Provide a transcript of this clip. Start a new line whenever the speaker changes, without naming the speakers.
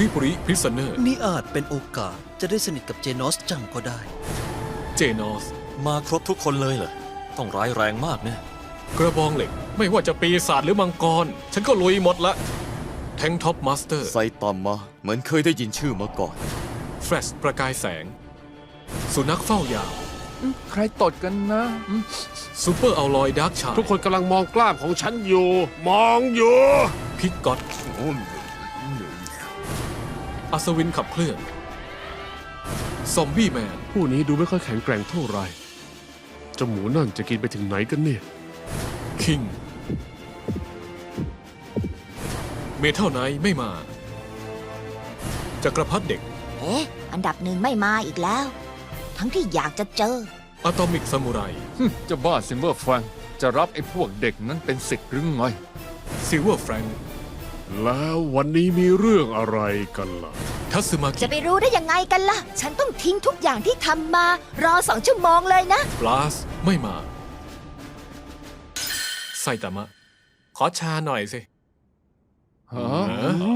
ริปุริพริสเนอร์
นี่อาจเป็นโอกาสจะได้สนิทกับเจนอสจังก็ได้
เจนอส
มาครบทุกคนเลยเหรอ ต้องร้ายแรงมากแน่
กระบองเหล็กไม่ว่าจะปีศาจหรือมังกร ฉันก็ลุยหมดละ แทงท็อปมาสเตอร์
ไซตามะเหมือนเคยได้ยินชื่อมาก่อน
แฟลชประกายแสง สุนัขเฝ้ายาม
ใครตดกันนะอืม
ซูเปอร์อัลลอยดาร์กชา
ทุกคนกำลังมองกล้ามของฉันอยู่ มองอยู่
พิกกอต อัศวินขับเคลื่อน ซอมบี้แมน
ผู้นี้ดูไม่ค่อยแข็งแกร่งเท่าไหร่เจ้าหมูนั่นจะกินไปถึงไหนกันเนี่ย
คิง เมทัลไนท์ไม่มา จักรพรรดิเด็ก
เอ๊ะ อันดับหนึ่งไม่มาอีกแล้ว ทั้งที่อยากจะเจอ
อะตอมิกซามูไร
เจะบ้าซิมเวอร์แฟรงจะรับไอ้พวกเด็กนั้นเป็นสิทธิ์หรือไง
ซิลเวอร์แฟรงค์
แล้ววันนี้มีเรื่องอะไรกันล่ะ
ทัสึมา
จะ
กิ
ไปรู้ได้ยังไงกันล่ะ ฉันต้องทิ้งทุกอย่างที่ทำมา รอสองชั่วโมงเลยนะ
บลาสไม่มา ไซตามะ ขอชาหน่อยสิ
ฮะ
เออ
อ๋อ